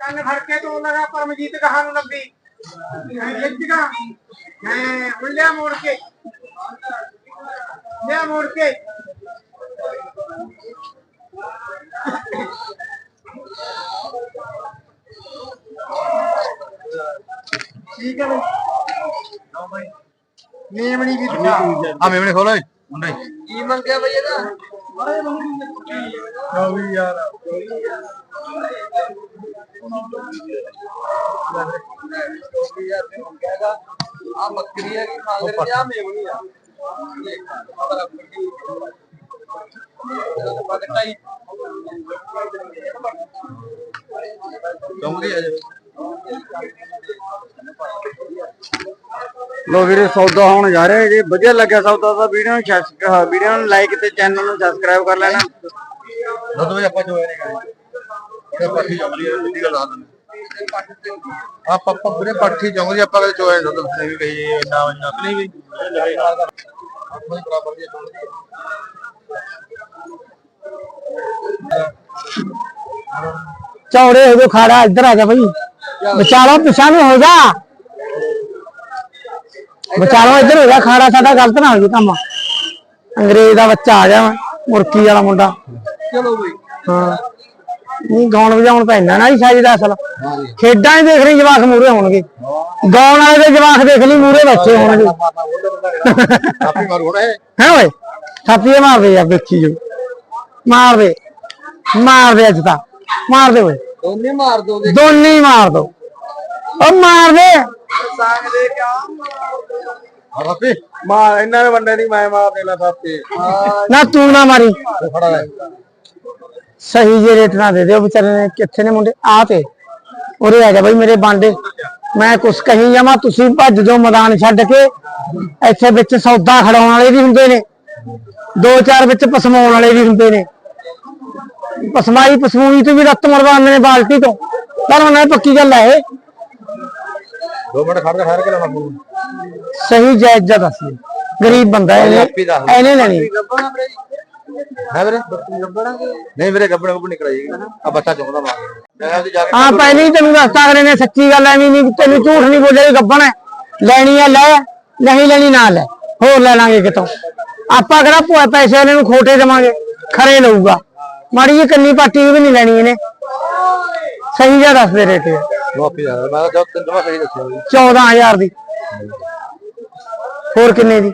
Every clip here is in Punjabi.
ਕੰਨ ਫੜ ਕੇ ਤੂੰ ਲਗਾ ਪਰਮਜੀਤ ਕਹਾਂ ਨੂੰ ਲੱਭੀ ਮੈਂ ਜਿੱਤਗਾ ਹੁਣ ਲਿਆ ਮੋੜ ਕੇ ਲਿਆ ਮੋੜ ਕੇ ਠੀਕ ਹੈ ਬਈ। ਨੀਮਣੀ ਵੀ ਦਿਖਾ। ਆ ਮੇਮਣੇ ਖੋਲੋ ਮੁੰਡਾ। ਕੀ ਮੰਗਿਆ ਬਈ ਇਹਦਾ? ਉਹ ਵੀ ਯਾਰ। ਆ ਬੱਕਰੀ ਹੈ ਕਿ ਖਾਂਦੇ ਆ ਮੇਵਣੀ ਆ। ਪਕਟਾਈ ਚੌਂਕੀ ਆ ਜਾ। ਲੋ ਵੀਰੇ ਸੌਦਾ ਹੋਣ ਜਾ ਰਿਹਾ ਜੇ। ਵਧੀਆ ਲੱਗਿਆ ਸੌਦਾ ਤਾਂ। ਵੀਡੀਓ ਨੂੰ ਸਬਸਕ੍ਰਾਈਬ ਵੀਡੀਓ ਨੂੰ ਲਾਈਕ ਤੇ ਚੈਨਲ ਨੂੰ ਸਬਸਕ੍ਰਾਈਬ ਕਰ ਲੈਣਾ। ਦੁੱਧ ਵੀ ਆਪਾਂ ਚੋਏ ਨਹੀਂ ਗਏ ਇਹ ਪੱਠੀ ਜੰਗਲੀ ਸਿੱਧੀ ਗੱਲ ਆ ਦਿੰਦੇ ਆਪਾਂ ਆਪਾਂ ਵੀਰੇ ਪੱਠੀ ਜੰਗਲੀ ਆਪਾਂ ਕਦੇ ਚੋਏ ਨਹੀਂ ਦੁੱਧ ਨਹੀਂ ਵੀ ਕਹੀ ਇੰਨਾ ਇੰਨਾ ਨਹੀਂ ਵੀ। ਆਪਾਂ ਹੀ ਬਰਾਬਰ ਦੀ ਚੋਂਦੀ ਚੌੜੇ ਹੋ ਜੋ ਖਾੜਾ ਇੱਧਰ ਆ ਜਾ ਭਾਈ ਵਿਚਾਲੋ ਪਿਛਾ ਨੂੰ ਹੋ ਜਾ। ਵਿਚਾਲੋ ਇੱਧਰ ਹੋ ਜਾ ਖਾੜਾ ਸਾਡਾ ਗਲਤ ਨਾ ਹੋ ਜੀ ਕੰਮ। ਅੰਗਰੇਜ਼ ਦਾ ਬੱਚਾ ਆ ਗਿਆ ਮੁਰਕੀ ਵਾਲਾ ਮੁੰਡਾ। ਚਲੋ ਬਈ। ਹਾਂ। ਨਹੀਂ ਗਾਉਣ ਵਜਾਉਣ ਤਾਂ ਇੰਨਾ ਨਾ ਹੀ ਸਾਜੀ ਦਾ ਅਸਲ ਖੇਡਾਂ ਹੀ ਦੇਖ ਰਹੀ ਜਵਾਕ ਮੂਰੇ ਹੋਣਗੇ ਗਾਉਣ ਵਾਲੇ ਦੇ ਜਵਾਕ ਦੇਖ ਲਈ ਮੂਰੇ ਬੈਠੇ ਹੋਣਗੇ। ਮਾਰੂ ਹੁਣ ਇਹ। ਹੈ ਓਏ? ਥਾਪੀਏ ਮਾਰਦੇ ਯਾਰ ਦੇਖੀ ਜੋ ਮਾਰ ਦੇ ਮਾਰ ਦੇ ਅੱਜ ਤਾਂ। ਮਾਰ ਦੇ ਓਏ। ਦੋਨੇ ਮਾਰ ਦੋ ਦੇ ਦੋਨੇ ਹੀ ਮਾਰ ਦੋ। ਉਹ ਮਾਰ ਦੇ। ਸਾਗ ਦੇ ਕੇ ਆ। ਆ ਆਪੀ ਮਾਰ ਇਹਨਾਂ ਦੇ ਬੰਦੇ ਨਹੀਂ ਮੈਂ ਮਾਰ ਦੇਣਾ ਸਾਪੇ ਨਾ ਤੂੰ ਨਾ ਮਾਰੀ। ਸਹੀ ਜੇ ਰੇਟ ਨਾ ਦੇ ਦਿਓ ਵਿਚਾਰੇ ਨੇ। ਕਿੱਥੇ ਨੇ ਮੁੰਡੇ? ਆ ਤੇ। ਉਰੇ ਆ ਜਾ ਬਈ ਮੇਰੇ ਬਾਂਡੇ। ਮੈਂ ਕੁਛ ਕਹੀ ਜਾਵਾਂ ਤੁਸੀਂ ਭੱਜ ਜਾਓ ਮੈਦਾਨ ਛੱਡ ਕੇ। ਇੱਥੇ ਵਿੱਚ ਸੌਦਾ ਖੜਾਉਣ ਵਾਲੇ ਵੀ ਹੁੰਦੇ ਨੇ। ਦੋ ਚਾਰ ਵਿੱਚ ਪਸਮਾਉਣ ਵਾਲੇ ਵੀ ਹੁੰਦੇ ਨੇ। ਪਸਮਾਈ ਪਸਮੂਈ ਤੋਂ ਵੀ ਰੱਤ ਮਰਵਾਉਂਦੇ ਨੇ ਬਾਲਟੀ ਤੋਂ। ਪਰ ਉਹਨਾਂ ਪੱਕੀ ਗੱਲ ਹੈ। ਦੋ ਮਿੰਟ ਖੜ ਕੇ ਠਹਿਰ ਕੇ ਪਊ ਸਹੀ ਜਾਇਜ਼ ਦਾ ਦੱਸ। ਗਰੀਬ ਬੰਦਾ ਇਹਨੇ ਇਹਨੇ ਲੈਣੀ। ਹੈ ਵੀਰੇ? ਨਹੀਂ ਵੀਰੇ ਗੱਬੜ ਗੱਬੜ ਨਿਕਲ ਜਾਏਗੀ। ਆ ਬੱਚਾ ਚੁੰਗਦਾ ਮਾਰ ਹਾਂ ਪਹਿਲੇ ਹੀ ਤੈਨੂੰ ਦੱਸਤਾ ਅਗਲੇ ਨੇ ਸੱਚੀ ਗੱਲ ਐਵੇਂ ਨਹੀਂ ਤੈਨੂੰ ਝੂਠ ਨਹੀਂ ਬੋਲਿਆ ਗੱਬਣ ਹੈ। ਲੈਣੀ ਆ ਲੈ। ਨਹੀਂ ਲੈਣੀ ਨਾ ਲੈ। ਹੋਰ ਲੈ ਲਾਂਗੇ ਕਿਤੋਂ। ਆਪਾਂ ਕਿਹੜਾ ਪੈਸੇ ਵਾਲੇ ਨੂੰ ਖੋਟੇ ਦੇਵਾਂਗੇ? ਖਰੇ ਲਊਗਾ। ਮਾੜੀ ਜਿਹੀ ਕੰਨੀ ਪਾਟੀ ਵੀ ਨਹੀਂ ਲੈਣੀ ਇਹਨੇ। ਸਹੀ ਜਿਹਾ ਦੱਸ ਦੇ ਰੇਟ। ਵਾਪੀ ਜਾ ਮੈਂ ਜਦ ਤੈਨੂੰ ਜਮਾ ਸਹੀ ਦੱਸਿਆ ਵੀ 14000 ਦੀ। ਹੋਰ ਕਿੰਨੇ ਦੀ?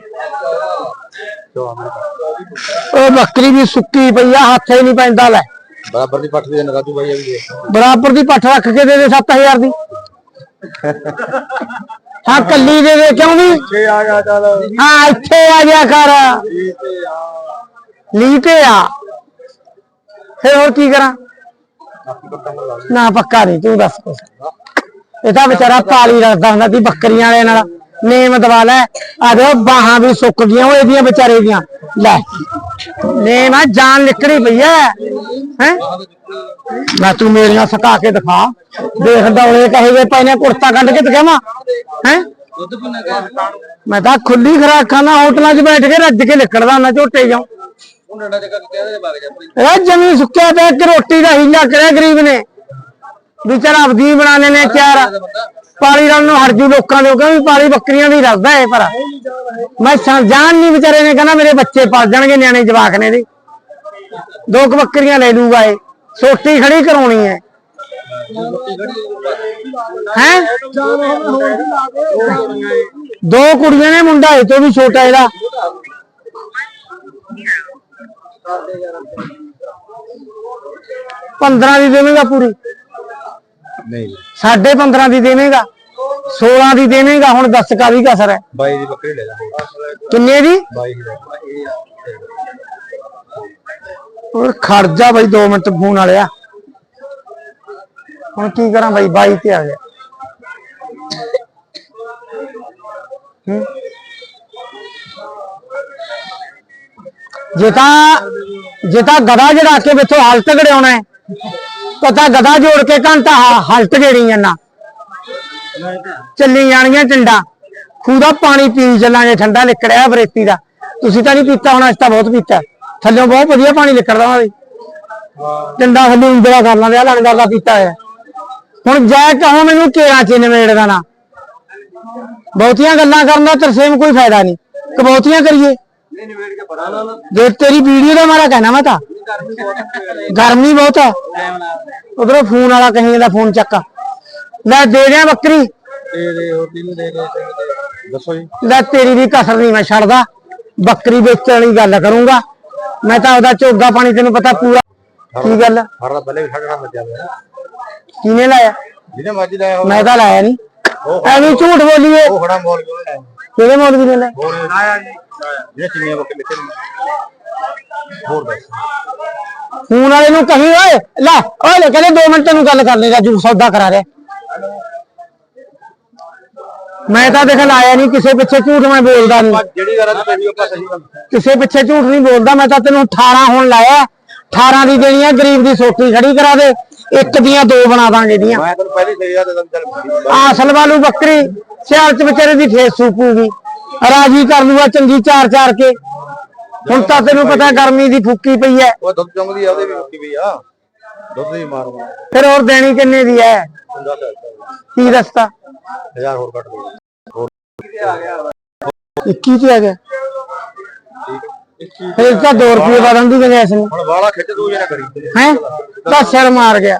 ਉਹ ਬੱਕਰੀ ਵੀ ਸੁੱਕੀ ਪਈ ਆ ਹੱਥ ਹੀ ਨਹੀਂ ਪੈਂਦਾ ਲੈ। ਬਰਾਬਰ ਦੀ ਪੱਠ ਦੀ ਨੇ ਰਾਜੂ ਭਾਈ ਆ ਵੀ। ਦੇ ਬਰਾਬਰ ਦੀ ਪੱਠ ਰੱਖ ਕੇ ਦੇ ਦੇ 7000 ਦੀ। ਹਾਂ ਕੱਲੀ ਦੇ ਦੇ ਕਿਉਂ ਵੀ? ਛੇ ਆ ਗਿਆ ਚੱਲ। ਹਾਂ ਇੱਥੇ ਆ ਜਾ ਕਰ ਲੀ ਤੇ ਆ। ਫਿਰ ਹੋਰ ਕੀ ਕਰਾਂ? ਨਾ ਪੱਕਾ ਨਹੀਂ, ਤੂੰ ਦੱਸ ਕੁਛ। ਇਹ ਤਾਂ ਵਿਚਾਰਾ ਪਾਲੀ ਰੱਖਦਾ ਹੁੰਦਾ ਸੀ ਬੱਕਰੀਆਂ ਵਾਲੇ ਨਾਲ। ਨੇਮ ਦਵਾ ਲੈ। ਆ ਦੇ ਬਾਹਾਂ ਵੀ ਸੁੱਕ ਗਈਆਂ, ਉਹ ਇਹਦੀਆਂ ਵਿਚਾਰੇ ਦੀਆਂ। ਲੈ, ਨੇਮ ਆ, ਜਾਨ ਨਿਕਲੀ ਪਈ ਐ। ਹੈ? ਮੈਂ ਤੂੰ ਮੇਰੀਆਂ ਸਕਾ ਕੇ ਦਿਖਾ। ਦੇਖ, ਦੌਲੇ ਕਹੇ ਜੇ ਪੈਨੇ ਕੁੜਤਾ ਕੱਢ ਕੇ ਦਿਖਾਵਾਂ ਹੈ? ਮੈਂ ਤਾਂ ਖੁੱਲੀ ਖਰਾਕ ਖਾਣਾ ਹੋਟਲਾਂ 'ਚ ਬੈਠ ਕੇ ਰੱਜ ਕੇ ਨਿਕਲਦਾ ਹੁੰਦਾ, ਝੋਟੇ ਜਾਉ ਉਹ ਡੰਡਾ ਜਗਾ ਕਹਿੰਦੇ ਵਗ ਜਾ ਭਾਈ ਇਹ ਜਮੀ ਸੁੱਕਿਆ ਪਿਆ ਰੋਟੀ ਦਾ ਹੀਲਾ ਕਰਿਆ ਗਰੀਬ ਨੇ। ਵਿਚਾਰਾ ਆਪਦੀ ਬਣਾਣੇ ਨੇ ਚਾਰ ਪਾਲੀ ਰਲ ਨੂੰ ਹਰਜੂ ਲੋਕਾਂ ਦੇ ਕਹਿੰਦੇ ਪਾਲੀ ਬੱਕਰੀਆਂ ਦੀ ਰਲਦਾ ਏ ਪਰ ਮੈਂ ਜਾਨ ਨਹੀਂ ਵਿਚਾਰੇ ਨੇ ਕਹਿੰਦਾ ਮੇਰੇ ਬੱਚੇ ਪਲ ਜਾਣਗੇ ਨਿਆਣੇ ਜਵਾਕ ਨੇ ਦੀ ਦੋ ਕੁ ਬੱਕਰੀਆਂ ਲੈ ਲੂਗਾ ਏ ਸੋਟੀ ਖੜੀ ਕਰਾਉਣੀ ਹੈ। ਹੈ ਦੋ ਕੁੜੀਆਂ ਨੇ ਮੁੰਡਾ ਇਹ ਤੋਂ ਵੀ ਛੋਟਾ ਇਹਦਾ। ਪੰਦਰਾਂ ਦੀ ਦੇਵੇਂਗਾ ਪੂਰੀ? ਨਹੀਂ ਸਾਢੇ 15 ਦੀ ਦੇਵੇਂਗਾ? 16 ਦੀ ਦੇਵੇਂਗਾ? ਹੁਣ ਦੱਸ ਕਾਦੀ ਕਸਰ ਹੈ? ਬਾਈ ਦੀ ਬੱਕਰੀ ਲੈ ਜਾ ਕਿੰਨੇ ਦੀ? ਬਾਈ ਦੀ ਉਹ ਖੜ ਜਾ ਬਾਈ 2 ਮਿੰਟ ਫੋਨ ਵਾਲਿਆ। ਹੁਣ ਕੀ ਕਰਾਂ ਬਾਈ ਬਾਈ ਤੇ ਆ ਗਿਆ। ਹੂੰ। ਜੇ ਤਾਂ ਜੇ ਤਾਂ ਗਦਾ ਜਿਹੜਾ ਕੇ ਵਿੱਚੋਂ ਹਲਤ ਗੜਿਆਉਣਾ ਹੈ, ਤਾਂ ਗਦਾ ਜੋੜ ਕੇ ਘੰਟਾ ਹ- ਹਲਤ ਗੇੜੀ ਜਾਂਦਾ। ਚੱਲੀ ਜਾਣਗੀਆਂ ਟਿੰਡਾਂ। ਖੂਹ ਪਾਣੀ ਪੀ ਚੱਲਾਂਗੇ, ਠੰਡਾ ਨਿਕੜਿਆ ਬਰੇਤੀ ਦਾ। ਤੁਸੀਂ ਤਾਂ ਨਹੀਂ ਪੀਤਾ ਹੋਣਾ, ਅਸੀਂ ਤਾਂ ਬਹੁਤ ਪੀਤਾ। ਥੱਲੋਂ ਬਹੁਤ ਵਧੀਆ ਪਾਣੀ ਨਿਕਲਦਾ ਉਹਨਾਂ ਦੀ ਟਿੰਡਾ ਥੱਲੇ ਉਂਗਲਾ ਕਰ ਲਾਂਦੇ ਆ ਲੰਗਰ ਦਾ ਪੀਤਾ ਹੈ ਹੁਣ ਜੈ ਕਹੋ ਮੈਨੂੰ ਕੇਰਾ ਚ ਨਵੇੜ ਦਾ ਨਾ ਬਹੁਤੀਆਂ ਗੱਲਾਂ ਕਰਨ ਦਾ ਤਰਸੇਮ ਕੋਈ ਫਾਇਦਾ ਨਹੀਂ। ਕਬੌਤੀਆਂ ਕਰੀਏ। ਜੇ ਤੇਰੀ ਵੀਡੀਓ ਦਾ ਮਾਰਾ ਕਹਿਣਾ ਮੈਂ ਤਾਂ। ਗਰਮੀ ਬਹੁਤ ਹੈ ਉਧਰੋਂ ਫੋਨ ਵਾਲਾ ਕਹੀਂ ਇਹਦਾ ਫੋਨ ਚੱਕ। ਲੈ, ਦੇ ਦਿਆਂ ਬੱਕਰੀ ਦੇ ਦੇ ਹੋਰ ਤੈਨੂੰ ਦੇ ਦੇ ਦੱਸੋ ਜੀ ਲੈ, ਤੇਰੀ ਵੀ ਕਸਰ ਨਹੀਂ, ਮੈਂ ਛੱਡਦਾ। ਬੱਕਰੀ ਵੇਚਣ ਵਾਲੀ ਗੱਲ ਕਰੂੰਗਾ। ਮੈਂ ਤਾਂ ਉਹਦਾ ਝੋਗਾ ਪਾਣੀ, ਤੈਨੂੰ ਪਤਾ ਪੂਰਾ ਕੀ ਗੱਲ ਹਰਦਾ ਪਹਿਲੇ ਵੀ ਸਾਡਾ ਮੱਜਾ ਹੋਇਆ ਲਾਇਆ? ਜਿਹਨੇ ਮੱਝ ਲਾਇਆ ਮੈਂ ਤਾਂ ਲਾਇਆ ਨਹੀਂ। ਐਵੇਂ ਝੂਠ ਬੋਲੀਏ। ਉਹ ਖੜਾ ਮੋਲ ਕਿਉਂ ਲਾਇਆ ਕਿਹੜੇ ਮੌਲਵੀ ਨੇ ਲਾਇਆ ਲਾਇਆ ਜੀ ਜਿਹੜੇ ਚਿੰਨੀਆਂ ਬੱਕੇ ਲਿਖੇ ਨੇ ਹੋਰ ਦੱਸ ਫੋਨ ਵਾਲੇ ਨੂੰ ਕਹੀ ਓਏ ਲੈ ਓਏ ਲੈ ਕਹਿੰਦੇ 2 ਮਿੰਟ ਨੂੰ ਗੱਲ ਕਰ ਲੈ ਰਾਜੂ ਸੌਦਾ ਕਰਾ ਰਿਹਾ ਮੈਂ ਤਾਂ ਦੇਖ ਲਾਇਆ ਨਹੀਂ ਕਿਸੇ ਪਿੱਛੇ ਝੂਠ ਮੈਂ ਬੋਲਦਾ ਨਹੀਂ ਜਿਹੜੀ ਗੱਲ ਆ ਸਹੀ ਆਪਾਂ ਸਹੀ ਗੱਲ ਕਿਸੇ ਪਿੱਛੇ ਝੂਠ ਨਹੀਂ ਬੋਲਦਾ ਮੈਂ ਤਾਂ ਤੈਨੂੰ 18 ਹੁਣ ਲਾਇਆ। 18 ਦੀ ਦੇਣੀ ਆ ਗਰੀਬ ਦੀ ਸੋਟੀ ਖੜੀ ਕਰਾ ਦੇ। ਇੱਕ ਦੀਆਂ ਦੋ ਬਣਾ ਦਾਂਗੇ ਦੀਆਂ। ਮੈਂ ਤੈਨੂੰ ਪਹਿਲੇ ਸਹੀ ਗੱਲ ਚੱਲ ਆ ਅਸਲ ਵਾਲੂ ਬੱਕਰੀ ਸਿਆਲ ਚ ਵਿਚਾਰੇ ਦੀ ਫੇਸ ਸੂਪੂਗੀ ਰਾਜੀ ਕਰ ਲੂਗਾ ਚੰਗੀ ਚਾਰ ਚਾਰ ਕੇ। ਹੁਣ ਤਾਂ ਤੈਨੂੰ ਪਤਾ ਗਰਮੀ ਦੀ ਫੁੱਕੀ ਪਈ ਐ। ਉਹ ਦੁੱਧ ਚੁੰਗਦੀ ਆ ਉਹਦੇ ਵੀ ਰੁਕੀ ਪਈ ਆ। ਦੁੱਧ ਵੀ ਮਾਰਦਾ ਫਿਰ ਹੋਰ ਦੇਣੀ ਕਿੰਨੇ ਦੀ ਐ? ਕੀ ਦੱਸਤਾ? ਹਜ਼ਾਰ ਹੋਰ ਕੱਟ ਦੇ। 21 ਤੇ ਆ ਗਿਆ। ਫਿਰ ਤਾਂ 2 ਰੁਪਏ ਵਧਣ ਦੀ ਗੰਜਾਇਸ਼ ਨਹੀਂ ਹੁਣ ਵਾਲਾ ਖਿੱਚ ਦੂ ਜੇ ਨਾ ਕਰੀ। ਹੈ? ਤਾਂ ਸਿਰ ਮਾਰ ਗਿਆ।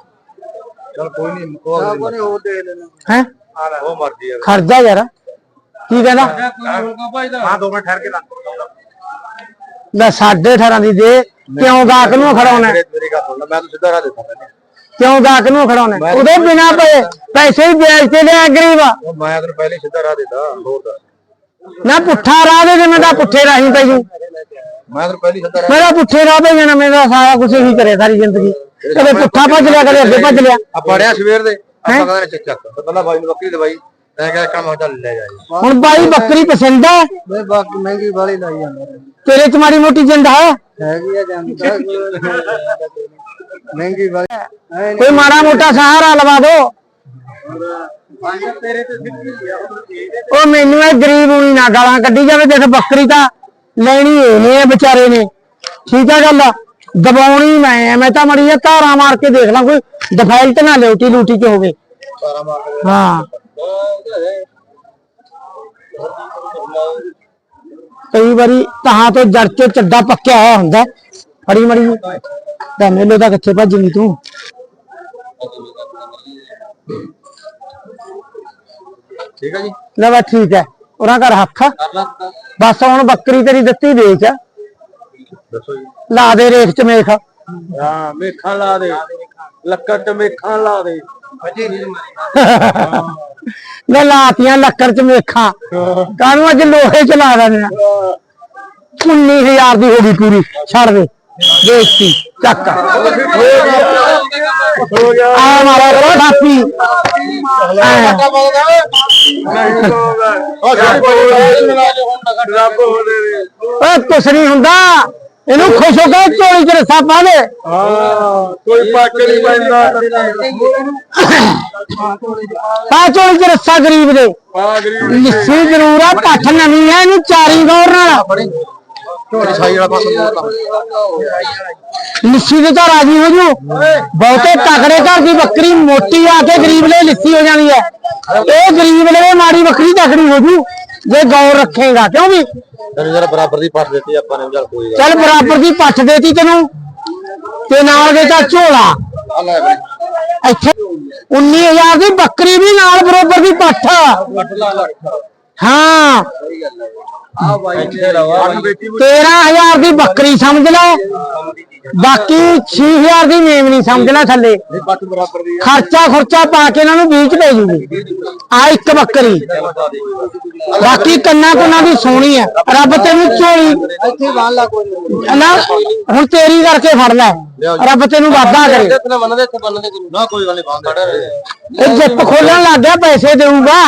ਚਲ ਕੋਈ ਨਹੀਂ ਉਹ ਨਹੀਂ ਹੋਰ ਦੇ ਲੈਣਾ ਹੈ? ਉਹ ਮਰਜ਼ੀ ਆ। ਖਰਜਾ ਯਾਰ। ਕੀ ਕਹਿੰਦਾ? ਹਾਂ ਦੋ ਮਿੰਟ ਠਹਿਰ ਕੇ ਲਾ ਲੈ 18.5 ਦੀ ਦੇ ਕਿਉਂ ਗਾਹਕ ਨੂੰ ਖੜਾਉਣਾ ਮੇਰੀ ਮੇਰੀ ਗੱਲ ਸੁਣ ਲੈ ਮੈਂ ਤਾਂ ਸਿੱਧਾ ਰਾਹ ਦਿੱਤਾ ਮੈਨੇ ਕਿਉਂ ਗਾਹਕ ਨੂੰ ਖੜਾਉਣਾ ਉਹਦੇ ਬਿਨਾ ਪਏ ਪੈਸੇ ਹੀ ਵਿਆਜ ਤੇ ਲਿਆ ਗਰੀਬ ਉਹ ਮੈਂ ਤੈਨੂੰ ਪਹਿਲੇ ਸਿੱਧਾ ਰਾਹ ਦਿੱਤਾ ਹੋਰ ਦੱਸ। ਨਾ ਪੁੱਠਾ ਰਾਹ ਦੇ ਜਿਵੇਂ ਦਾ ਪੁੱਠੇ ਰਾਹੀਂ ਪਈ ਜੂ ਮੈਂ ਤੈਨੂੰ ਪਹਿਲੇ ਸਿੱਧਾ ਰਾਹ ਮੇਰਾ ਪੁੱਠੇ ਰਾਹ ਪਈ ਜਾਣਾ ਮੇਰਾ ਸਾਰਾ ਕੁਝ ਹੀ ਕਰੇ ਸਾਰੀ ਜ਼ਿੰਦਗੀ। ਕਦੇ ਪੁੱਠਾ ਭੱਜ ਲਿਆ ਕਦੇ ਅੱਗੇ ਭੱਜ ਲਿਆ। ਆ ਪੜਿਆ ਸਵੇਰ ਦੇ ਆਪਾਂ ਕਹਿੰਦੇ ਚੱਕ ਚੱਕ। ਪਹਿਲਾਂ ਬਾਈ ਨੂੰ ਬੱਕਰੀ ਦਵਾਈ। ਤੈਂ ਕਿਹਾ ਕੰਮ ਚੱਲ ਲੈ ਜਾ ਜੀ। ਹੁਣ ਬਾਈ ਬੱਕਰੀ ਪਸੰਦ ਹੈ ਮੈਂ ਬਾਕੀ ਮਹਿੰਗੀ ਵਾਲੀ ਲਾਈ ਜਾਂਦਾ ਤੇਰੇ ਚ ਮਾੜੀ ਮੋਟੀ ਜਿੰਦ ਹੈ ਹੈਗੀ ਆ ਜਾਂਦਾ ਮਹਿੰਗੀ ਵਾਲੀ। ਕੋਈ ਮਾੜਾ ਮੋਟਾ ਸਹਾਰਾ ਲਵਾ ਦੋ। ਉਹ ਮੈਨੂੰ ਇਹ ਗਰੀਬ ਨੂੰ ਨਾ ਗਾਲਾਂ ਕੱਢੀ ਜਾਵੇ ਦੇਖ ਬੱਕਰੀ ਤਾਂ ਲੈਣੀ ਇਹਨੇ ਆ ਵਿਚਾਰੇ ਨੇ। ਠੀਕ ਆ ਗੱਲ ਦਬਾਉਣੀ ਮੈਂ ਆ, ਮੈਂ ਤਾਂ ਮੜੀ ਧਾਰਾ ਮਾਰ ਕੇ ਦੇਖ ਲਾਂ ਕੋਈ ਡਿਫਾਲਟ ਨਾ ਲਿਓਟੀ ਲੂਟੀ ਚ ਹੋਵੇ। ਸਾਰਾ ਮਾਰ ਕੇ ਹਾਂ। ਕਈ ਵਾਰੀ ਤਹਾਂ ਤੋਂ ਜੜ ਚ ਚੱਡਾ ਪੱਕਿਆ ਹੋਇਆ ਹੁੰਦਾ ਹੈ। ਫੜੀ ਮੜੀ ਤਾਂ ਮੇਲੇ ਦਾ ਕਿੱਥੇ ਭੱਜਣੀ ਤੂੰ? ਠੀਕ ਆ ਜੀ। ਲੈ ਬਸ ਠੀਕ ਹੈ। ਉਹਨਾਂ ਘਰ ਹੱਥ ਬਸ ਹੁਣ ਬੱਕਰੀ ਤੇਰੀ ਦਿੱਤੀ ਵੇਚ। ਲਾ ਦੇ ਰੇਖ ਚ ਮੇਖ। ਹਾਂ ਮੇਖਾਂ ਲਾ ਦੇ। ਲੱਕੜ ਤੇ ਮੇਖਾਂ ਲਾ ਦੇ। ਅਜੀ ਨਹੀਂ ਮਾਰੀ। ਲੈ ਲਾਤੀਆਂ ਲੱਕੜ ਚ ਮੇਖਾਂ। ਕਾਹਨੂੰ ਅੱਜ ਲੋਹੇ ਚ ਲਾ ਦੇਣੇ ਆ 19000 ਦੀ ਹੋ ਗਈ ਪੂਰੀ ਛੱਡ ਦੇ। ਵੇਚਤੀ ਚੱਕ। ਹੋ। ਗਿਆ ਆ ਮਾਰਾ ਕਰੋ ਥਾਪੀ ਓਏ ਕੁਛ ਨਹੀਂ ਹੁੰਦਾ। ਇਹਨੂੰ ਖੁਸ਼ ਹੋ ਕੇ ਝੋਲੀ ਚ ਰੱਸਾ ਪਾ ਦੇ। ਹਾਂ ਕੋਈ ਪੱਕ ਨਹੀਂ ਪੈਂਦਾ। ਪਾ ਝੋਲੀ ਚ ਰੱਸਾ ਗਰੀਬ ਦੇ। ਆ ਗਰੀਬ ਲਿੱਸੀ ਜ਼ਰੂਰ ਆ ਪੱਠ ਨਵੀਂ ਐ ਇਹਨੂੰ ਚਾਰੀ ਗੌਰ ਨਾਲ। ਝੋਲੀ ਸਾਈ ਵਾਲਾ ਪਾਸਾ ਮੋੜਦਾ ਲਿੱਸੀ ਦੇ ਤਾਂ ਰਾਜੀ ਹੋ ਜੂ। ਬਹੁਤੇ ਤਕੜੇ ਘਰ ਦੀ ਬੱਕਰੀ ਮੋਟੀ ਆ ਕੇ ਗਰੀਬ ਲਈ ਲਿੱਸੀ ਹੋ ਜਾਣੀ ਹੈ। ਇਹ ਗਰੀਬ ਲਈ ਮਾੜੀ ਬੱਕਰੀ ਤਕੜੀ ਹੋ ਜੂ। ਜੇ ਗੌਰ ਰੱਖੇਗਾ ਕਿਉਂ ਵੀ? ਤੈਨੂੰ ਜਰਾ ਬਰਾਬਰ ਦੀ ਪੱਟ ਦਿੱਤੀ ਆਪਾਂ ਨੇ ਚੱਲ ਕੋਈ ਗੱਲ ਚੱਲ ਬਰਾਬਰ ਦੀ ਪੱਠ ਦੇਤੀ ਤੈਨੂੰ। ਤੇ ਨਾਲ ਦੇਤਾ ਝੋਲਾ। ਆ ਲੈ ਬਈ। ਇੱਥੇ 19000 ਦੀ ਬੱਕਰੀ ਵੀ ਨਾਲ ਬਰਾਬਰ ਦੀ ਪੱਠ ਹਾਂ। ਆ ਬਾਈ ਇੱਥੇ ਰਵਾ ਬੇਟੀ 13000 ਦੀ ਬੱਕਰੀ ਸਮਝ ਲੈ ਬਾਕੀ 6000 ਦੀ ਮੇਮਣੀ ਸਮਝ ਲੈ ਥੱਲੇ। ਖਰਚਾ ਖਰਚਾ ਪਾ ਕੇ ਇਹਨਾਂ ਨੂੰ ਬੀਚ ਪੈ ਜੂਗੀ। ਆ ਇੱਕ ਬੱਕਰੀ। ਬਾਕੀ ਕੰਨਾ ਕੁੰਨਾ ਦੀ ਸੋਹਣੀ ਹੈ। ਰੱਬ ਤੈਨੂੰ ਝੋਲੀ ਇੱਥੇ ਬਾਹਰ ਲਾ ਕੋਈ ਨਾ ਹੁਣ ਤੇਰੀ ਕਰਕੇ ਫੜ ਲੈ। ਰੱਬ ਤੈਨੂੰ ਵਾਦਾ ਕਰੇ। ਨਾ ਕੋਈ ਗੱਲ ਨਹੀਂ ਬੰਦ ਇਹ ਜਿੱਪ ਖੋਲਣ ਲੱਗ ਗਿਆ ਪੈਸੇ ਦੇਊਗਾ।